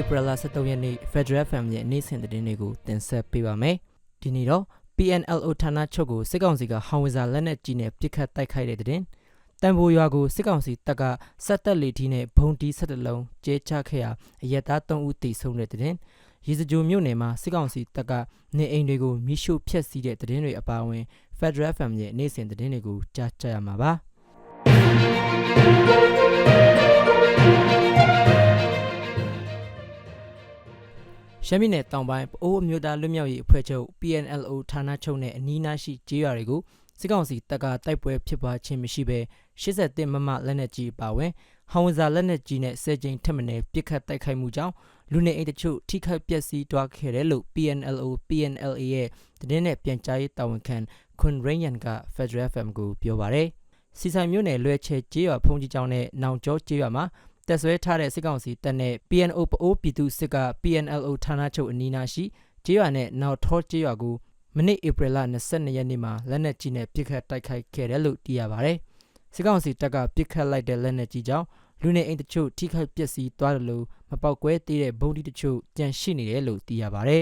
ဧပြီလ23ရက်နေ့ Federal FM ရဲ့နေ့စဉ်သတင်းတွေကိုတင်ဆက်ပေးပါမယ်။ဒီနေ့တော့ PNLO ဌာနချုပ်ကိုစစ်ကောင်စီကဟောင်ဝဇာလက်နက်ကြီးနဲ့ပစ်ခတ်တိုက်ခိုက်တဲ့သတင်း။တန်ဖိုးရွာကိုစစ်ကောင်စီတပ်ကစက်တက်လီထီနဲ့ဘုံတီ17လုံးကျဲချခဲ့ရာအရက်သား3ဦးတိဆုံးတဲ့သတင်း။ရေစကြိုမြို့နယ်မှာစစ်ကောင်စီတပ်ကနေအိမ်တွေကိုမိရှို့ဖျက်ဆီးတဲ့သတင်းတွေအပါအဝင် Federal FM ရဲ့နေ့စဉ်သတင်းတွေကိုကြားကြရမှာပါ။ ရှမ်းပြည်နယ်တောင်ပိုင်းပအိုးအမျိုးသားလွတ်မြောက်ရေးအဖွဲ့ချုပ် PNLO ဌာနချုပ်နဲ့အနီးအနားရှိကျေးရွာတွေကိုစစ်ကောင်စီတပ်ကတိုက်ပွဲဖြစ်ပွားခြင်းမရှိဘဲ81မမလက်နက်ကြီးပါဝင်ဟောင်ဝဇာလက်နက်ကြီးနဲ့ဆယ်ကြိမ်ထက်မနည်းပစ်ခတ်တိုက်ခိုက်မှုကြောင့်လူနေအိမ်တချို့ထိခိုက်ပျက်စီးသွားခဲ့တယ်လို့ PNLO PNLA ရဲ့သတင်းနဲ့ပြန်ကြားရေးတာဝန်ခံခွန်ရိန်ယန်က Federal FM ကိုပြောပါရယ်စီဆိုင်မြို့နယ်လွယ်ချဲကျေးရွာဖုန်ကြီးကျောင်းနဲ့နောင်ကျောကျေးရွာမှာ တက်ဆွဲထားတဲ့စစ်ကောင်စီတပ်နဲ့ PNO ပအိုးပြည်သူစစ်က PNLO ဌာနချုပ်အနီးအနားရှိကျေးရွာနဲ့နောက်ထောကျေးရွာကိုမနေ့ဧပြီလ22ရက်နေ့မှာလက်နက်ကြီးနဲ့ပစ်ခတ်တိုက်ခိုက်ခဲ့တယ်လို့သိရပါဗျ။စစ်ကောင်စီတပ်ကပစ်ခတ်လိုက်တဲ့လက်နက်ကြီးကြောင့်လူနေအိမ်တချို့ထိခိုက်ပျက်စီးသွားတယ်လို့မပေါက်ကွဲသေးတဲ့ဘုံဒီတချို့ကြန့်ရှိနေတယ်လို့သိရပါဗျ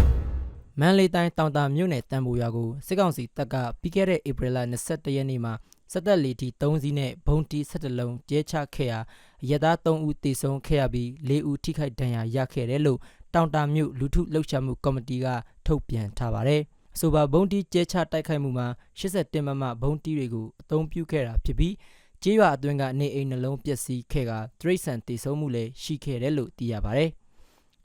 ။မန်လေးတိုင်းတောင်တာမြို့နယ်တန်ပူရွာကိုစစ်ကောင်စီတပ်ကပြီးခဲ့တဲ့ဧပြီလ22ရက်နေ့မှာ စက်တက်လီတီ3စီးနဲ့ဘုံတီ17လုံးကျဲချခဲ့ရာရသား3ဦးတေဆုံးခဲ့ရပြီး4ဦးထိခိုက်ဒဏ်ရာရခဲ့တယ်လို့တောင်တာမြို့လူထုလှုပ်ရှားမှုကော်မတီကထုတ်ပြန်ထားပါတယ်။အဆိုပါဘုံတီကျဲချတိုက်ခိုက်မှုမှာ81မမဘုံတီတွေကိုအသုံးပြုခဲ့တာဖြစ်ပြီးကျေးရွာအတွင်းကနေအိမ်နှလုံးပျက်စီးခဲ့ကတရိတ်ဆန်တေဆုံးမှုလည်းရှိခဲ့တယ်လို့သိရပါတယ်။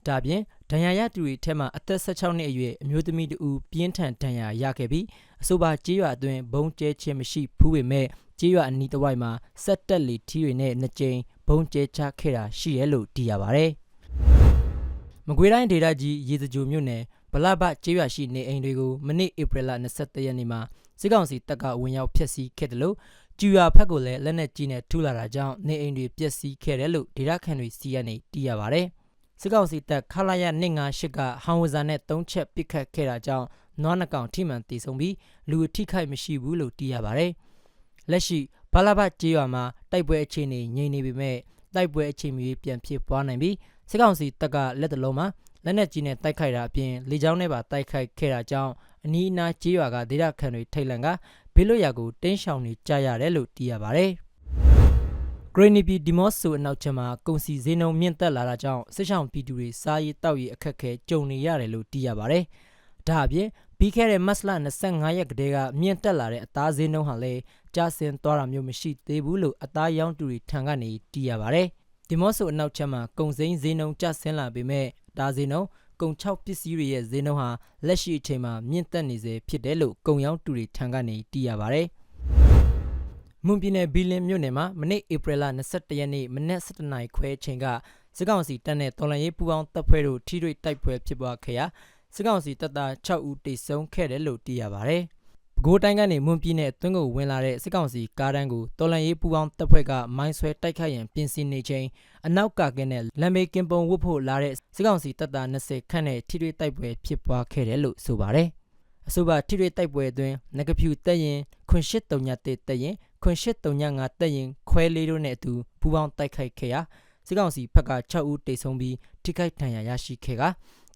ဒါပြင်ဒဏ်ရာရသူတွေထဲမှာအသက်16နှစ်အရွယ်အမျိုးသမီးတဦးပြင်းထန်ဒဏ်ရာရခဲ့ပြီးအဆိုပါကြေးရွာအတွင်းဘုံကျဲခြင်းမရှိဘူးပေမဲ့ကြေးရွာအနီးတစ်ဝိုက်မှာစက်တက်လီထီတွေနဲ့နှစ်ကြိမ်ဘုံကျဲချခဲ့တာရှိတယ်လို့သိရပါတယ်။မကွေးတိုင်းဒေသကြီးရေစကြိုမြို့နယ်ဗလာဘကြေးရွာရှိနေအိမ်တွေကိုမနေ့ဧပြီလ23ရက်နေ့မှာစစ်ကောင်စီတပ်ကဝင်ရောက်ဖျက်ဆီးခဲ့တယ်လို့ကျူရွာဖက်ကိုလည်းလက်နက်ကြီးနဲ့ထုလာတာကြောင့်နေအိမ်တွေပျက်စီးခဲ့တယ်လို့ဒေသခံတွေစီကနေသိရပါတယ်။ စစ်ကောင်စီတပ်ခလာရ158ကဟောင်ဝဇာနဲ့3ချက်ပစ်ခတ်ခဲ့တာကြောင့်နွားနှကောင်ထိမှန်တီဆုံးပြီးလူအထိခိုက်မရှိဘူးလို့သိရပါတယ်။လက်ရှိဘလာဘကျေးရွာမှာတိုက်ပွဲအခြေအနေငြိမ်နေပေမဲ့တိုက်ပွဲအခြေအနေပြန်ဖြစ်ပွားနိုင်ပြီးစစ်ကောင်စီတပ်ကလက်တလုံးမှာလက်နက်ကြီးနဲ့တိုက်ခိုက်တာအပြင်လေကြောင်းနဲ့ပါတိုက်ခိုက်ခဲ့တာကြောင့်အနီးအနားကျေးရွာကဒေသခံတွေထိတ်လန့်ကဘေးလွတ်ရာကိုတင်းရှောင်နေကြရတယ်လို့သိရပါတယ်။ Greeny P ဒီမော့ဆိုအနောက်ချက်မှာကုန်စီဈေးနှုန်းမြင့်တက်လာတာကြောင့်စစ်ဆောင်ပြည်သူတွေစားရေးတောက်ရေးအခက်အခဲကြုံနေရတယ်လို့သိရပါတယ်။ဒါအပြင်ပြီးခဲ့တဲ့မတ်လ25ရက်ကတည်းကမြင့်တက်လာတဲ့အသားဈေးနှုန်းဟာလည်းကျဆင်းသွားတာမျိုးမရှိသေးဘူးလို့အသားရောင်းသူတွေထံကနေသိရပါတယ်။ဒီမော့ဆိုအနောက်ချက်မှာကုန်စိမ်းဈေးနှုန်းကျဆင်းလာပေမဲ့အသားဈေးနှုန်းကုန်6ပစ္စည်းတွေရဲ့ဈေးနှုန်းဟာလက်ရှိအချိန်မှာမြင့်တက်နေစေဖြစ်တယ်လို့ကုန်ရောင်းသူတွေထံကနေသိရပါတယ်။ မွန်ပြည်နယ်ဘီလင်းမြို့နယ်မှာမနေ့ဧပြီလ22ရက်နေ့မနက်7:00နာရီခွဲအချိန်ကစစ်ကောင်စီတပ်နဲ့တော်လှန်ရေးပူးပေါင်းတပ်ဖွဲ့တို့ထိတွေ့တိုက်ပွဲဖြစ်ပွားခဲ့ရာစစ်ကောင်စီတပ်သား6ဦးတေဆုံးခဲ့တယ်လို့သိရပါတယ်။ပဲခူးတိုင်းကနေမွန်ပြည်နယ်အတွင်းကိုဝင်လာတဲ့စစ်ကောင်စီကားတန်းကိုတော်လှန်ရေးပူးပေါင်းတပ်ဖွဲ့ကမိုင်းဆွဲတိုက်ခိုက်ရန်ပြင်ဆင်နေချိန်အနောက်ကကင်းတဲ့လမ်းမေကင်ပုံဝတ်ဖို့လာတဲ့စစ်ကောင်စီတပ်သား20ခန့်နဲ့ထိတွေ့တိုက်ပွဲဖြစ်ပွားခဲ့တယ်လို့ဆိုပါတယ်။အဆိုပါထိတွေ့တိုက်ပွဲအတွင်းငကဖြူတက်ရင်ခွန်ရှစ်တုံညတက်တက်ရင် ခွန်ရှစ်တုံညငါတက်ရင်ခွဲလေးတို့နဲ့အတူပူးပေါင်းတိုက်ခိုက်ခဲ့ရာစစ်ကောင်စီဘက်က6ဦးတိတ်ဆုံးပြီးထိခိုက်ဒဏ်ရာရရှိခဲ့က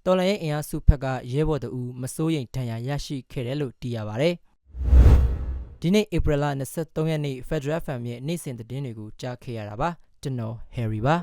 တော်လိုင်းရဲ့အင်အားစုဘက်ကရဲဘော်တို့မစိုးရိမ်ဒဏ်ရာရရှိခဲ့တယ်လို့သိရပါတယ်။ဒီနေ့ဧပြီလ23ရက်နေ့ Federal FM ရဲ့နေ့စဉ်သတင်းတွေကိုကြားခဲ့ရတာပါကျွန်တော် Harry ပါ